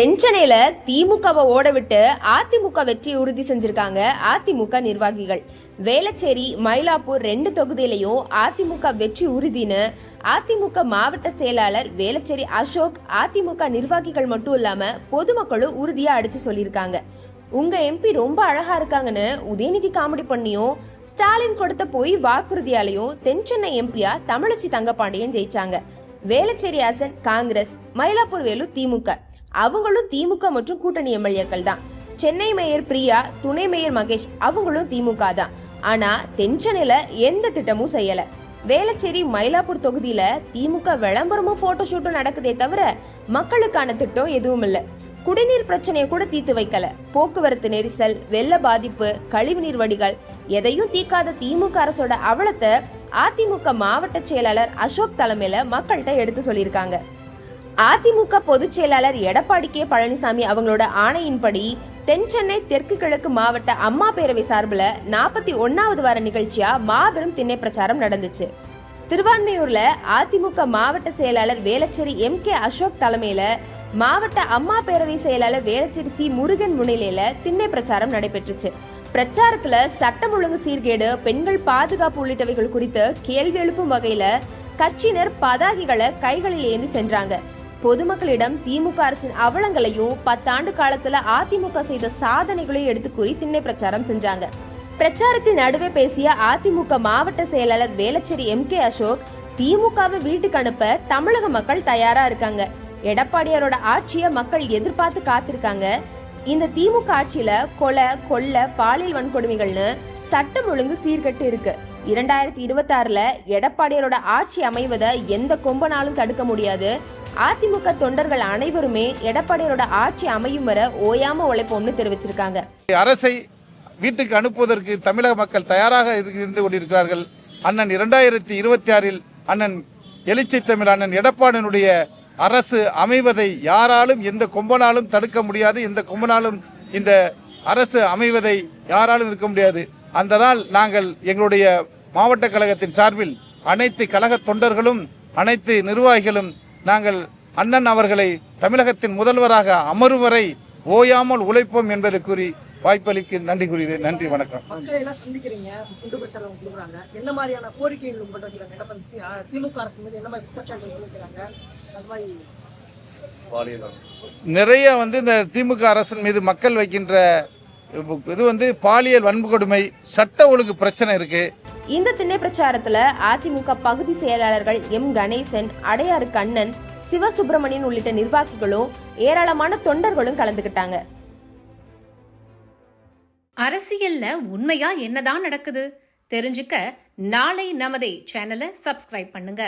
தென்சென்னையில திமுகவை ஓட விட்டு அதிமுக வெற்றியை உறுதி செஞ்சிருக்காங்க அதிமுக நிர்வாகிகள். வேளச்சேரி மயிலாப்பூர் ரெண்டு தொகுதியிலையும் அதிமுக வெற்றி உறுதின்னு அதிமுக மாவட்ட செயலாளர் வேளச்சேரி அசோக் அதிமுக நிர்வாகிகள் மட்டும் இல்லாம பொதுமக்களும் உறுதியா அடிச்சு சொல்லியிருக்காங்க. உங்க எம்பி ரொம்ப அழகா இருக்காங்கன்னு உதயநிதி காமெடி பண்ணியும் ஸ்டாலின் கொடுத்த பொய் வாக்குறுதியாலையும் தென்சென்னை எம்பியா தமிழச்சி தங்கபாண்டியன் ஜெயிச்சாங்க. வேளச்சேரி அசன் காங்கிரஸ் மயிலாப்பூர் வேலு திமுக. அவங்களும் திமுக மற்றும் கூட்டணி எம்எல்ஏக்கள் தான். சென்னை மேயர் பிரியா துணை மேயர் மகேஷ் அவங்களும் திமுக தான். ஆனா தென்சென்னையில எந்த திட்டமும் செய்யல. வேளச்சேரி மயிலாப்பூர் தொகுதியில திமுக விளம்பரமும் போட்டோ ஷூட்டும் நடக்குதே தவிர மக்களுக்கான திட்டம் எதுவும் இல்ல. குடிநீர் பிரச்சனையை கூட தீர்த்து வைக்கல. போக்குவரத்து நெரிசல் வெள்ள பாதிப்பு கழிவுநீர் வடிகால் எதையும் தீர்க்காத திமுக அரசோட அவலத்தை அதிமுக மாவட்ட செயலாளர் அசோக் தலைமையில மக்கள்கிட்ட எடுத்து சொல்லியிருக்காங்க. அதிமுக பொதுச் செயலாளர் எடப்பாடி கே. பழனிசாமி அவங்களோட ஆணையின்படி தென் சென்னை தெற்கு கிழக்கு மாவட்ட அம்மா பேரவை சார்பில் நாற்பத்தி ஒன்னாவது வார நிகழ்ச்சியா மாபெரும் திண்ணை பிரச்சாரம் நடந்துச்சு. திருவான்மையூர்ல அதிமுக மாவட்ட செயலாளர் வேலச்சேரி எம். கே. அசோக் தலைமையில மாவட்ட அம்மா பேரவை செயலாளர் வேளச்சேரி சி. முருகன் முன்னிலையில திண்ணை பிரச்சாரம் நடைபெற்றுச்சு. பிரச்சாரத்துல சட்டம் ஒழுங்கு சீர்கேடு பெண்கள் பாதுகாப்பு உள்ளிட்டவைகள் குறித்து கேள்வி எழுப்பும் வகையில கட்சியினர் பதாகைகளை கைகளில் ஏந்தி சென்றாங்க. பொதுமக்களிடம் திமுக அரசின் அவலங்களையும் பத்தாண்டு காலத்துல அதிமுக செய்த சாதனைகளையும் எடுத்து கூறி திண்ணை பிரச்சாரம் செஞ்சாங்க. பிரச்சாரத்தின் நடுவே பேசிய அதிமுக மாவட்ட செயலாளர் வேலச்சேரி எம் கே அசோக் திமுகவை வீட்டுக்கு அனுப்ப தமிழக மக்கள் தயாரா இருக்காங்க. எடப்பாடியாரோட ஆட்சியை மக்கள் எதிர்பார்த்து காத்திருக்காங்க. இந்த திமுக ஆட்சியில கொலை கொள்ள பாலியல் வன்கொடுமைகள்னு சட்டம் ஒழுங்கு சீர்கட்டு இருக்கு. இரண்டாயிரத்தி இருபத்தி ஆறுல எடப்பாடியாரோட ஆட்சி அமைவதை எந்த கொம்பனாலும் தடுக்க முடியாது. அதிமுக தொண்டர்கள் அனைவருமே எடப்பாடியாரோட ஆட்சி அமையும் வர ஓயாம உழைப்போம்னு தெரிவிச்சிருக்காங்க. அரசை வீட்டுக்கு அனுப்புவதற்கு தமிழக மக்கள் தயாராக இரு- இருந்து கொண்டிருக்கிறார்கள். அண்ணன் இரண்டாயிரத்தி இருபத்தி ஆறில் அண்ணன் எழுச்சி தமிழ் அண்ணன் எடப்பாடியினுடைய அரசு அமைவதை யாராலும் எந்த கொம்பனாலும் தடுக்க முடியாது. எந்த கொம்பனாலும் இந்த அரசு அமைவதை யாராலும் இருக்க முடியாது. அந்த நாள் நாங்கள் எங்களுடைய மாவட்ட கழகத்தின் சார்பில் அனைத்து கழக தொண்டர்களும் அனைத்து நிர்வாகிகளும் நாங்கள் அண்ணன் அவர்களை தமிழகத்தின் முதல்வராக அமரும் வரை ஓயாமல் உழைப்போம் என்பதை கூறி வாய்ப்பளிக்கு நன்றி கூறுகிறேன். நன்றி வணக்கம். நிறைய வந்து இந்த திமுக அரசின் மீது மக்கள் வைக்கின்ற இது வந்து பாலியல் வன்கொடுமை சட்ட ஒழுங்கு பிரச்சனை இருக்கு. இந்த திண்ணை பிரச்சாரத்துல அதிமுக பகுதி செயலாளர்கள் எம் கணேசன் அடையாறு கண்ணன் சிவசுப்பிரமணியன் உள்ளிட்ட நிர்வாகிகளும் ஏராளமான தொண்டர்களும் கலந்துக்கிட்டாங்க அரசியல்ல உண்மையா என்னதான் நடக்குது? தெரிஞ்சுக்க நாளை நமதே சேனலை சப்ஸ்கிரைப் பண்ணுங்க.